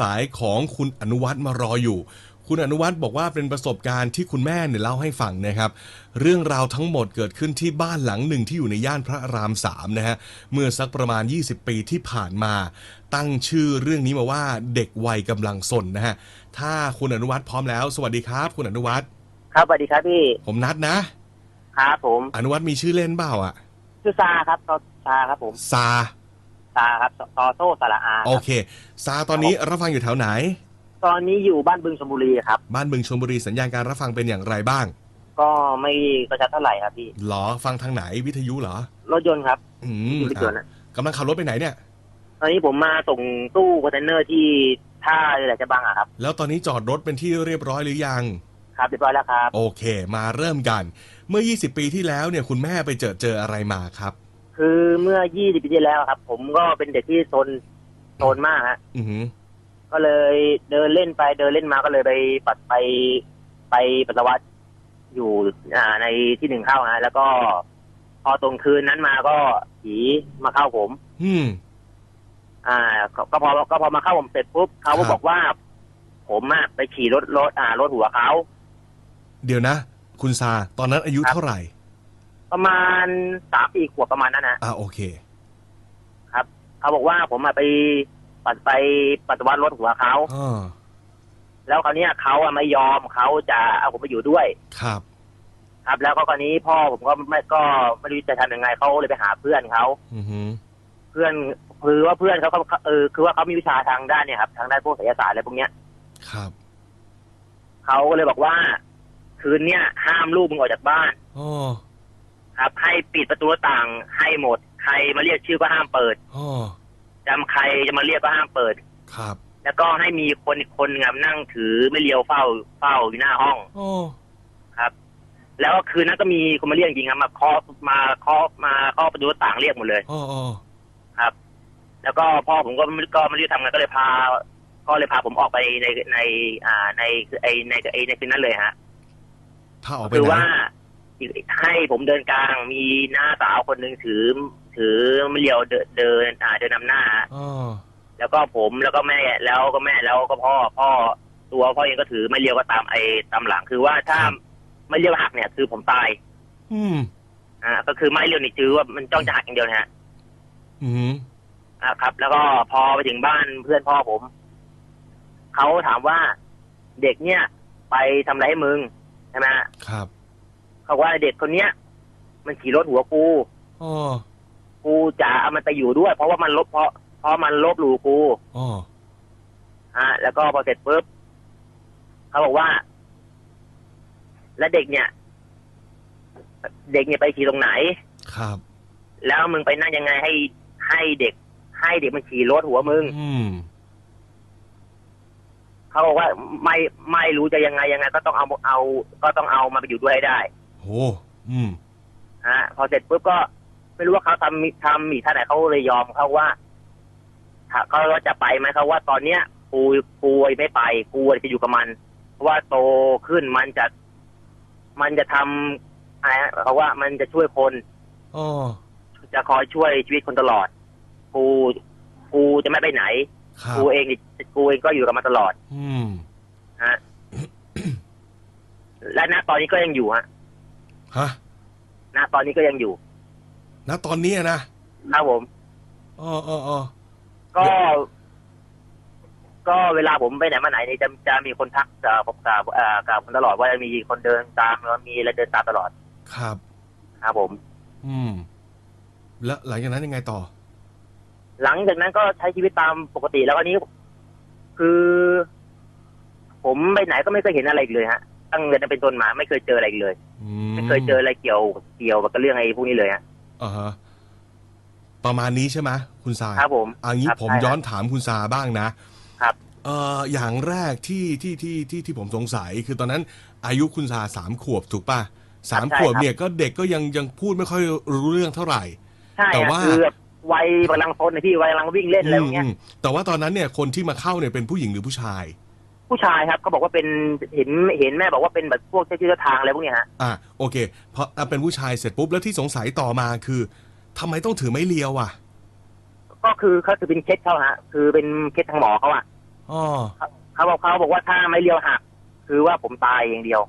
สายของคุณอนุวัฒน์มารออยู่ คุณอนุวัฒน์บอกว่าเป็นประสบการณ์ที่คุณแม่เนี่ยเล่าให้ฟังนะครับ เรื่องราวทั้งหมดเกิดขึ้นที่บ้านหลังหนึ่งที่อยู่ในย่านพระรามสามนะฮะเมื่อสักประมาณ 20 ปีที่ผ่านมา ตั้งชื่อเรื่องนี้มาว่าเด็กวัยกำลังสนนะฮะถ้าคุณอนุวัฒน์พร้อมแล้ว สวัสดีครับ คุณอนุวัฒน์ครับสวัสดีครับพี่ผมนัดนะ ครับผม อนุวัฒน์มีชื่อเล่นเปล่าอะ ชื่อซาครับตอซาครับผม ซา ซาครับตอโต้สระอาโอเค ซาตอนนี้รับฟังอยู่แถวไหน ตอนนี้อยู่บ้านบึงชลบุรีครับ บ้านบึงชลบุรีสัญญาณการรับฟังเป็นอย่างไรบ้างก็ไม่กระชับเท่าไหร่ครับพี่ หรอฟังทางไหนวิทยุเหรอ รถยนต์ครับ อืมรถยนต์อะนะกำลังขับรถไปไหนเนี่ย ตอนนี้ผมมาส่งตู้คอนเทนเนอร์ที่ท่าเรือจะบังอะครับ แล้วตอนนี้จอดรถเป็นที่เรียบร้อยหรือยัง ครับเรียบร้อยแล้วครับ โอเค มาเริ่มกัน เมื่อ 20 ปีที่แล้วเนี่ยคุณแม่ไปเจอเจออะไรมาครับ คือเมื่อ 20 ปีที่แล้วครับ ผมก็เป็นเด็กที่ซนโซนมากฮะ อือหือก็เลยเดินเล่นไปเดินเล่นมาก็เลยไปปัดไปไปปัสสาวะอยู่อ่าในที่หนึ่งเข้าฮะแล้วก็พอตรงคืนนั้นมาก็ผีมาเข้าผม อืม อ่าก็ก็พอก็พอมาเข้าผมเสร็จปุ๊บเขาก็ครับ บอกว่า ผมอะไปขี่รถรถอ่ารถหัวเขา เดี๋ยวนะ คุณซา ตอนนั้นอายุครับ เท่าไหร่ ประมาณสามปีขวบประมาณนั้นนะอ่าโอเค เขาบอกว่าผมอะไปปัดไปปัสสาวะรถหัวเขาอ๋อแล้วคราวเนี้ยเขาอะไม่ยอมเขาจะเอาผมไปอยู่ด้วย ครับ ครับ แล้วก็คราวนี้พ่อผมก็ไม่ก็ไม่รู้จะทำยังไงเขาเลยไปหาเพื่อนเขาอือหือเพื่อนคือว่าเพื่อนเขาเขาเออคือว่าเขามีวิชาทางด้านเนี่ยครับทางด้านพวกไสยศาสตร์อะไรพวกเนี้ยครับ เขาก็เลยบอกว่า คืนเนี้ยห้ามลูกมึงออกจากบ้าน อ๋อ ครับ ให้ปิดประตูหน้าต่างให้หมด ใครมาเรียกชื่อก็ห้ามเปิดอ๋อจำใครจะมาเรียกก็ห้ามเปิด ครับแล้วก็ให้มีคนอีกคนหนึงอะนั่งถือไม่เลียวเฝ้าเฝ้าอยู่หน้าห้องอ๋อครับ แล้วคืนนั้นก็มีคนมาเรียกจริงๆครับมาเคาะมาเคาะมาเคาะประตูหน้าต่างเรียกหมดเลยอ๋ออ๋อครับ แล้วก็พ่อผมก็ไม่ก็ไม่รู้จะทำไงก็เลยพา ก็เลยพาผมออกไปในใน อ่าในไอในไอในคืนนั้นเลยฮะ ถ้าออกไปคือไหนว่า ให้ผมเดินกลางมีหน้าสาวคนหนึ่งถือ ถือไม่เลียวเดินเดินอ่าเดินนำหน้า อ๋อแล้วก็ผมแล้วก็แม่แล้วก็แม่แล้วก็พ่อพ่อตัวพ่อเองก็ถือไม่เลียวก็ตามไอ้ตามหลังคือว่าถ้าไม่เลียวหักเนี่ย คือผมตาย อืม อ่า ก็คือไม่เลียวนี่คือว่ามันจ้องจะหักอย่างเดียวนะฮะอือหืออ่าครับ แล้วก็พอไปถึงบ้านเพื่อนพ่อผมเขาถามว่าเด็กเนี่ย ไปทำอะไรให้มึงใช่ไหมฮะครับ เขาว่าเด็กคนเนี้ย มันขี่รถหัวกู อ๋อกูจะเอามันไปอยู่ด้วย เพราะว่ามันลบเพราะเพราะมันลบหลู่กูอ๋ออะแล้วก็พอเสร็จปุ๊บเขาบอกว่า แล้วเด็กเนี่ย เด็กเนี่ยไปขี่ตรงไหน ครับ แล้วมึงไปนั่งยังไงให้ให้เด็ก ให้เด็กมันขี่รถหัวมึงอืม เขาบอกว่าไม่ไม่รู้จะยังไงยังไง ก็ต้องเอาเอา ก็ต้องเอามาไปอยู่ด้วยให้ได้ โหอืมฮะพอเสร็จปุ๊บก็ไม่รู้ว่าเขาทำทำมีท่าไหนเขาเลยยอมเขาว่าถ้าเขาว่าจะไปไหมเขาว่าตอนเนี้ยกูกูไม่ไปกูจะอยู่กับมัน เพราะว่าโตขึ้นมันจะ มันจะทำอะไรนะเขาว่ามันจะช่วยคนอ๋อจะคอยช่วยชีวิตคนตลอด กูกูจะไม่ไปไหนครับกูเองกูเองก็อยู่กับมันตลอด อืมฮะและณตอนนี้ก็ยังอยู่ฮะ ฮะณตอนนี้ก็ยังอยู่ณตอนนี้อะนะครับผม อ๋ออ๋ออ๋อก็ ก็เวลาผมไปไหนมาไหนนี่จะจะมีคนทักกับผมกับเอ่อกับผมตลอดว่าจะมีคนเดินตามแล้วมีอะไรเดินตามตลอดครับ ครับผม อืม แล้วหลังจากนั้นยังไงต่อ หลังจากนั้นก็ใช้ชีวิตตามปกติแล้วก็นี้ คือ ผมไปไหนก็ไม่เคยเห็นอะไรอีกเลยฮะ ตั้งแต่นั้นเป็นต้นมาไม่เคยเจออะไรอีกเลย อืไม่เคยเจออะไรเกี่ยวเกี่ยวกับเรื่องไอ้พวกนี้เลยฮะ อ่าฮะประมาณนี้ใช่ไหมคุณทราย ครับผมอันนี้ครับผมใช่ครับย้อนถามคุณซาบ้างนะครับ เอ่ออย่างแรกที่ที่ที่ที่ที่ผมสงสัยคือตอนนั้นอายุคุณซาสามขวบถูกป่ะสามใช่ขวบครับเนี่ยก็เด็กก็ยังยังพูดไม่ค่อยรู้เรื่องเท่าไหร่ ใช่แต่ฮะว่า คือแบบวัยกำลังโซนนะพี่วัยกำลังวิ่งเล่นอะไรพวกเนี้ยอืมแต่ว่าตอนนั้นเนี่ยคนที่มาเข้าเนี่ยเป็นผู้หญิงหรือผู้ชาย ผู้ชายครับเขาบอกว่าเป็นเห็นเห็นแม่บอกว่าเป็นแบบพวกเจ้าที่เจ้าทางอะไรพวกเนี้ยฮะอะโอเคพออะเป็นผู้ชายเสร็จปุ๊บแล้วที่สงสัยต่อมาคือทำไมต้องถือไม้เลียวอะก็คือเขาคือเป็นเคสเขาฮะคือเป็นเคสทางหมอเขาอะอ๋อเขาบอกเขาบอกว่าถ้าไม่เลี้ยวหักคือว่าผมตายอย่างเดียว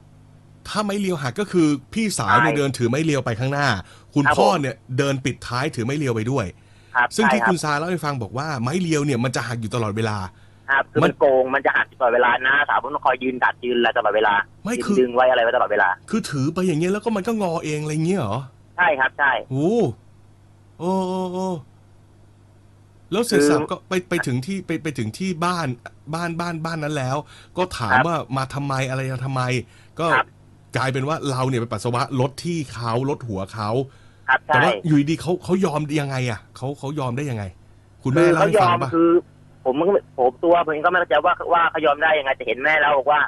ถ้าไม้เลียวหักก็คือพี่สาวเนี่ยใช่เดินถือไม้เลียวไปข้างหน้า คุณครับพ่อผม เนี่ยเดินปิดท้ายถือไม้เลียวไปด้วย ครับซึ่งที่ใช่รับคุณซาเล่าให้ฟังบอกว่าไม้เลียวเนี่ยมันจะหักอยู่ตลอดเวลา ครับคือมัมันนโกงมันจะหักตลอดเวลาหน้าสาวผมต้องคอยยืนดัดยืนอะไรตลอดเวลาไม่ยืนคือดึงไว้อะไรไว้ตลอดเวลา คือถือไปอย่างเงี้ยแล้วก็มันก็งอเองอะไรเงี้ยเหรอใช่ครับใช่โอ้โอ้โอ้โอ้แล้วเสร็จคือสับก็ไปไปถึงที่ไปไปถึงที่บ้านบ้านบ้านบ้านนั้นแล้ว ก็ถามครับว่ามาทำไมอะไรทำไม ก็ครับกลายเป็นว่าเราเนี่ยไปปัสสาวะลดที่เขาลดหัวเขาครับแต่ใช่ว่าอยู่ดีๆเขาเขายอมยังไง อะเขาเขายอมได้ยังไง คุณคืแม่อเล่าเขาให้ยฟัองมปะคือ ผมก็ไม่ผมตัวผมเองก็ไม่เข้าใจว่าว่าเขายอมได้ยังไงแต่เห็นแม่แล้วบอกว่า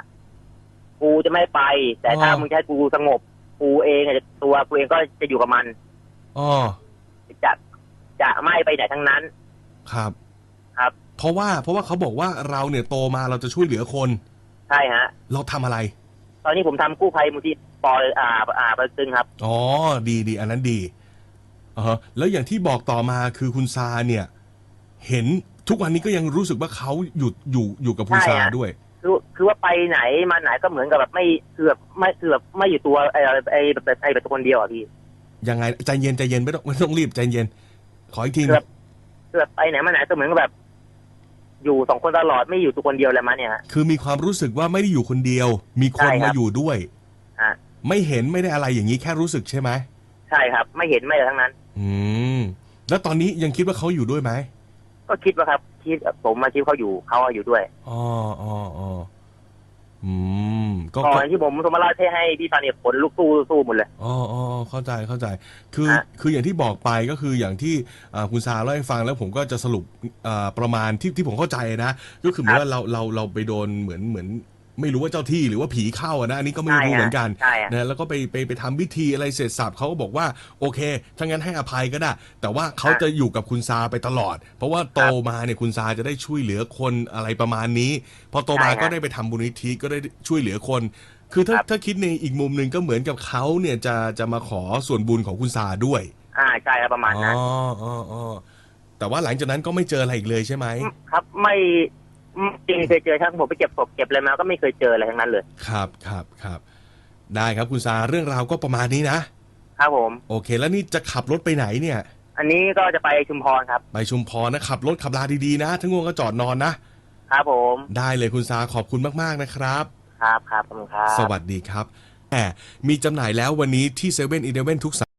กูจะไม่ไป แต่ถ้ามึงจะให้กูสงบ กูเองอะตัวกูเองก็จะอยู่กับมันอ๋อจะจะไม่ไปไหนทั้งนั้น ครับ ครับ เพราะว่าเพราะว่าเขาบอกว่าเราเนี่ยโตมาเราจะช่วยเหลือคน ใช่ฮะ เราทำอะไร ตอนนี้ผมทำกู้ภัยมูลที่ปอยอ่าอ่าประตึงครับ อ๋อ ดีดีอันนั้นดีอ่าฮะแล้วอย่างที่บอกต่อมาคือคุณซาเนี่ย เห็น ทุกวันนี้ก็ยังรู้สึกว่าเขาอยู่อยู่อยู่กับคุณใช่ซาฮะด้วย คือคือว่าไปไหนมาไหนก็เหมือนกับแบบไม่คือแบบไม่คือแบบไม่อยู่ตัวไอ้ไอ้แบบไอ้แบบคนเดียวอะพี่ยังไงใจเย็นใจเย็นไม่ต้องไม่ต้องรีบใจเย็น ขออีกทีครับคือแบบไปไหนมาไหนก็เหมือนกับแบบ อยู่สองคนตลอดไม่อยู่ตัวคนเดียวเลยมาเนี่ยฮะ คือมีความรู้สึกว่าไม่ได้อยู่คนเดียว มีคนใช่ครัมาบ อยู่ด้วย อะไม่เห็นไม่ได้อะไรอย่างนี้แค่รู้สึกใช่ไหมใช่ครับ ไม่เห็นไม่อะไรทั้งนั้น อืม แล้วตอนนี้ยังคิดว่าเขาอยู่ด้วยไหม ก็คิดว่าครับคิดผมมาคิดเขาอยู่เขาอยู่ด้วยอ๋ออ๋ออ๋ออืมก็ก่ก็อนที่ผมสมมาเล่าให้ให้พี่ฟันเนี่ยผลลุกสู้สู้หมดเลยอ๋ออ๋ออ๋อเข้าใจเข้าใจ คือฮะคืออย่างที่บอกไปก็คืออย่างที่อ่าคุณซาเล่าให้ฟังแล้วผมก็จะสรุปอ่าประมาณที่ที่ผมเข้าใจนะ ก็คือเหมือนว่าเราเราเราไปโดนเหมือนเหมือน ไม่รู้ว่าเจ้าที่หรือว่าผีเข้าอะนะอันนี้ก็ไม่รู้เหมือนกันใช่ฮะ นะแล้วก็ไปไปไปทำพิธีอะไรเสร็จสับเขาก็บอกว่าโอเคถ้างั้นให้อภัยก็ได้ แต่ว่าเขาฮะจะอยู่กับคุณซาไปตลอด เพราะว่าโตครับมาเนี่ยคุณซาจะได้ช่วยเหลือคนอะไรประมาณนี้ พอโตมาใช่ฮะก็ได้ไปทำบุญนิธิก็ได้ช่วยเหลือคน คือถ้าครับ ถ้าคิดในอีกมุมหนึ่งก็เหมือนกับเขาเนี่ยจะจะมาขอส่วนบุญของคุณซาด้วยอ่าใช่ครับประมาณอ๋อนั้นอ๋ออ๋อแต่ว่าหลังจากนั้นก็ไม่เจออะไรอีกเลยใช่ไหม ครับไม่ไม่ จริงเคยเจอทั้งผมไปเก็บศพเก็บอะไรมาก็ไม่เคยเจออะไรทั้งนั้นเลย ครับครับครับ ได้ครับคุณซาเรื่องราวก็ประมาณนี้นะ ครับผม โอเค แล้วนี่จะขับรถไปไหนเนี่ย อันนี้ก็จะไปชุมพรครับ ไปชุมพรนะขับรถขับลาดีๆนะถ้าง่วงก็จอดนอนนะ ครับผม ได้เลยคุณซาขอบคุณมากๆนะครับ ครับครับขอบคุณครับ สวัสดีครับแหมมีจำหน่ายแล้ววันนี้ที่7 e เ e ่ e อทุกสา